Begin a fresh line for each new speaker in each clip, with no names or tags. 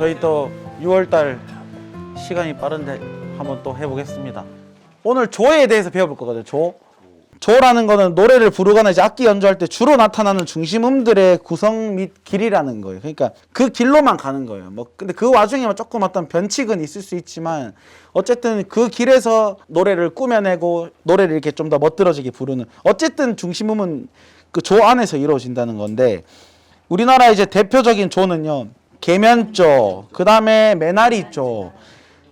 저희 또 6월달 시간이 빠른데 한번 또 해보겠습니다. 오늘 조에 대해서 배워볼 거거든요. 조. 조라는 거는 노래를 부르거나 이제 악기 연주할 때 주로 나타나는 중심음들의 구성 및 길이라는 거예요. 그러니까 그 길로만 가는 거예요. 뭐 근데 그 와중에 뭐 조금 어떤 변칙은 있을 수 있지만 어쨌든 그 길에서 노래를 꾸며내고 노래를 이렇게 좀 더 멋들어지게 부르는 어쨌든 중심음은 그 조 안에서 이루어진다는 건데 우리나라 이제 대표적인 조는요. 계면조, 그 다음에 메나리조,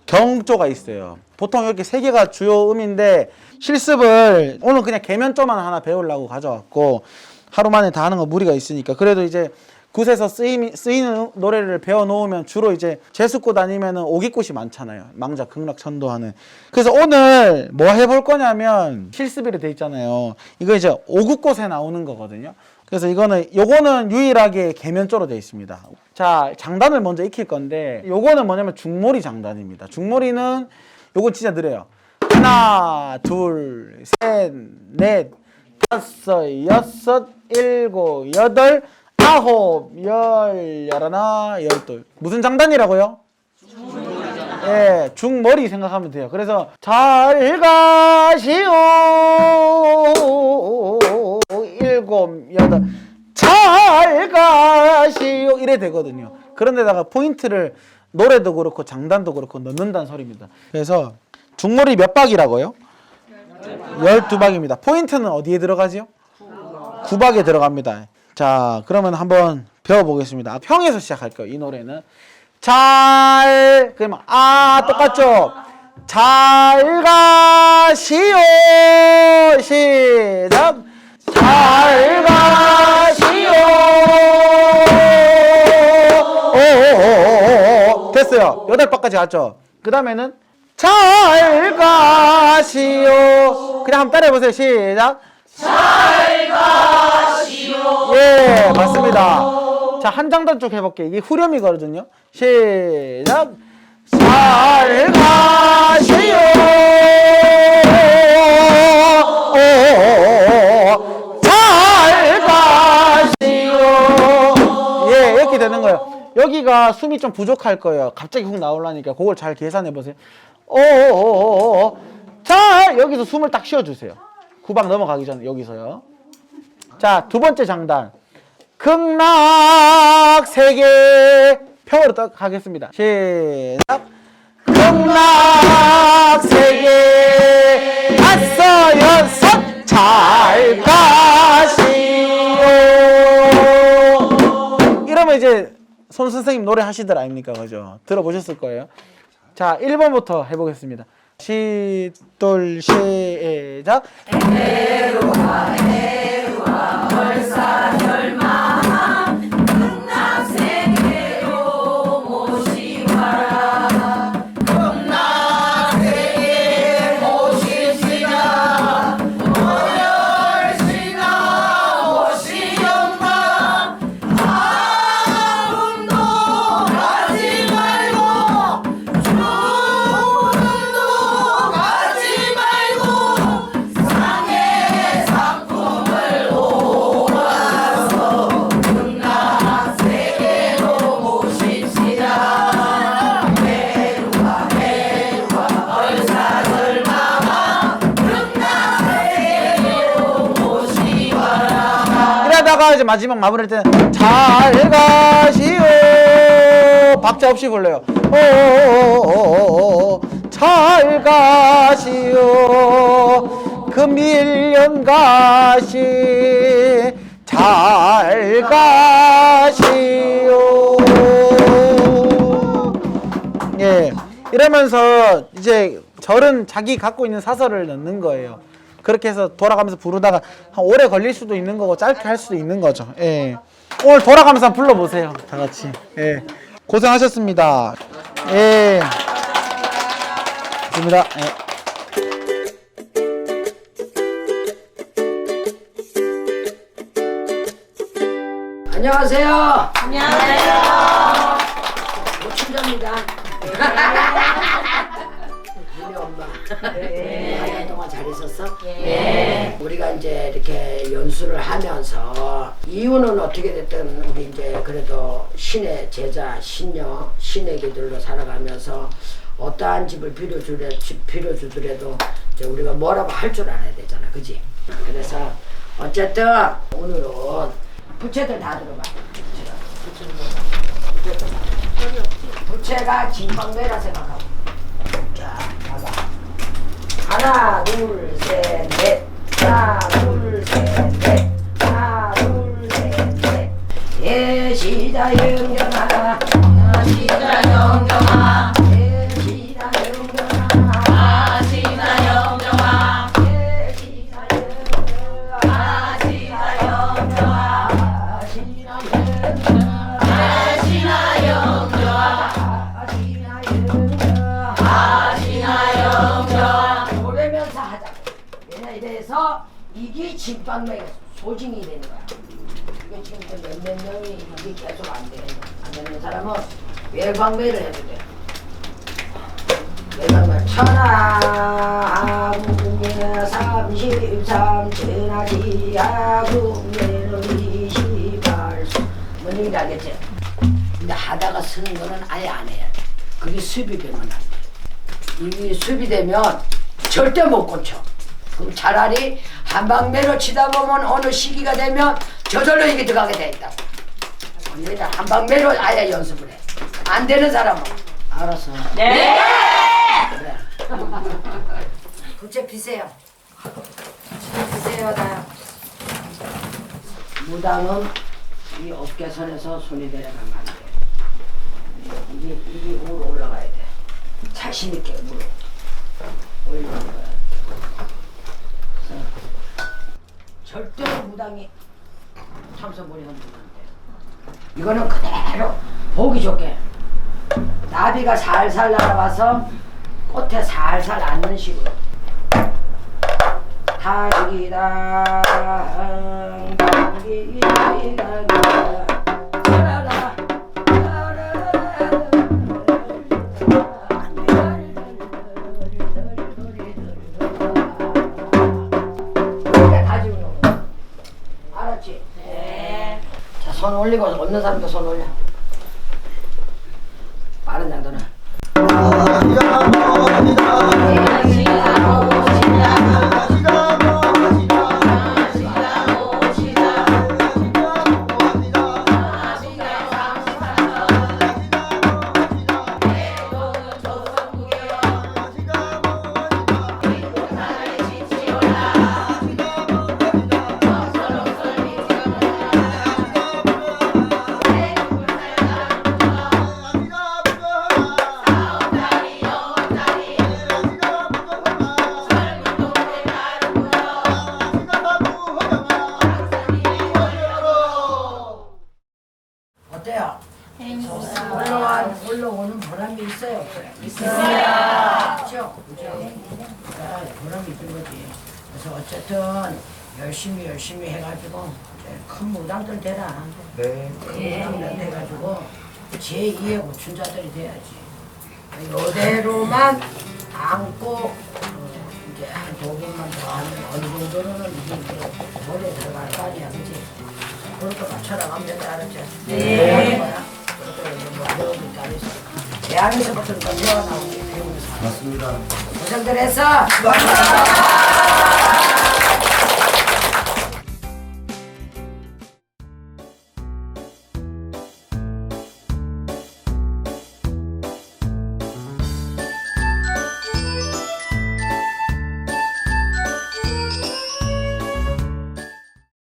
경조가 있어요. 보통 이렇게 세 개가 주요 음인데 실습을 오늘 그냥 계면조만 하나 배우려고 가져왔고 하루 만에 다 하는 거 무리가 있으니까 그래도 이제 굿에서 쓰임, 쓰이는 노래를 배워 놓으면 주로 이제 재수꽃 아니면은 오기꽃이 많잖아요. 망자, 극락, 천도하는. 그래서 오늘 뭐 해볼 거냐면 실습이로 돼 있잖아요. 이거 이제 오구꽃에 나오는 거거든요. 그래서 이거는 요거는 유일하게 계면조로 되어 있습니다. 자, 장단을 먼저 익힐 건데 요거는 뭐냐면 중몰이 장단입니다. 중몰이는 요건 진짜 느려요. 하나, 둘, 셋, 넷, 다섯, 여섯, 일곱, 여덟, 아홉, 열, 열하나, 열둘. 무슨 장단이라고요? 예, 중머리 생각하면 돼요. 그래서 잘 가시오 일곱 여덟 잘 가시오 이래 되거든요. 그런데다가 포인트를 노래도 그렇고 장단도 그렇고 넣는다는 소리입니다. 그래서 중머리 몇 박이라고요? 열두 박입니다. 포인트는 어디에 들어가지요? 구박에 들어갑니다. 자, 그러면 한번 배워보겠습니다. 아, 평에서 시작할게요. 이 노래는 잘 그러면 아 똑같죠? 잘 가시오 시작 여덟 박까지 갔죠 그 다음에는 잘 가시오 그냥 한번 따라해보세요 시작 예, 맞습니다. 자, 한 장단 쭉 해볼게요. 이게 후렴이거든요. 시작. 잘 가시오. 오, 여기가 숨이 좀 부족할 거예요. 갑자기 훅 나오려니까 그걸 잘 계산해 보세요. 오오오오. 자, 여기서 숨을 딱 쉬어주세요. 구박 넘어가기 전에 여기서요. 자, 두 번째 장단. 극락 세계 평으로 딱 하겠습니다. 시작. 극락 손 선생님 노래 하시들 아닙니까? 그죠? 들어보셨을 거예요. 자, 1번부터 해보겠습니다. 시돌 시작. 이러 다가 이제 마지막 마무리할 때는 잘 가시오. 박자 없이 불러요. 오오오오오오. 잘 가시오. 금일년 가시. 잘 가시오. 예. 이러면서 이제 절은 자기 갖고 있는 사설을 넣는 거예요. 그렇게 해서 돌아가면서 부르다가 한 오래 걸릴 수도 있는 거고 짧게 할 수도 있는 거죠. 예. 오늘 돌아가면서 한번 불러보세요. 다 같이. 예. 고생하셨습니다. 예. 좋습니다. 예.
안녕하세요. 안녕하세요. 오춘자입니다. 우리 엄마. 한년 동안 잘 있었어? 네. 우리가 이제 이렇게 연수를 하면서 이유는 어떻게 됐든 우리 이제 그래도 신의 제자, 신녀, 신의 길들로 살아가면서 어떠한 집을 빌어주래, 집 빌어주더라도 이제 우리가 뭐라고 할 줄 알아야 되잖아, 그지? 그래서 어쨌든 오늘은 부채들 다 들어봐. 부채가 진방매라 생각하고. 하나, 둘, 셋, 넷. 하나, 둘, 셋, 넷. 하나, 둘, 셋, 넷. 예, 시다 영경아. 시 이게 진방맥 소징이 되는 거야. 이게 지금 몇몇 명이 이게 계속 안 돼. 안 되는 사람은 외방매를 해도 돼. 외방매 천하국면 삼십삼 천하지하 국면은 이십팔 뭔 얘기인지 알겠지? 근데 하다가 쓰는 거는 아예 안 돼. 그게 수비되면 안 돼. 이게 수비되면 절대 못 고쳐. 그럼 차라리 한방매로 치다 보면 어느 시기가 되면 저절로 이게 들어가게 돼 있다. 언니는 한방매로 아예 연습을 해. 안 되는 사람은 알았어. 네. 그래. 부채. 부채 피세요, 다. 무당은 이 어깨선에서 손이 내려가면 안 돼. 이게 이게 위로 올라가야 돼. 자신 있게 위로 올라가야 돼. 그래서 흔들면 안 돼. 이거는 그대로 보기 좋게. 나비가 살살 날아와서 꽃에 살살 앉는 식으로. 다기다 다기다 손 올리고 없는 사람도 손 올려. 올라와 올라오는 보람이 있어요. 없어요? 있어요. 그렇죠? 그렇죠? 네, 보람이 있는 거지. 그래서 어쨌든 열심히 열심히 해가지고 이제 큰 무당들 되라.
네.
큰 무당들 돼가지고 제2의 고춘자들이 돼야지. 이대로만 안고 어, 이제 한두 번만 더 하면 어느 정도는 이제 머리에 들어갈 거 아니야, 그지? 그렇게 맞춰나가면 된다, 알았지? 네. 내 안에서부터 건져나오게 배우면서
맞습니다.
고생들 했어.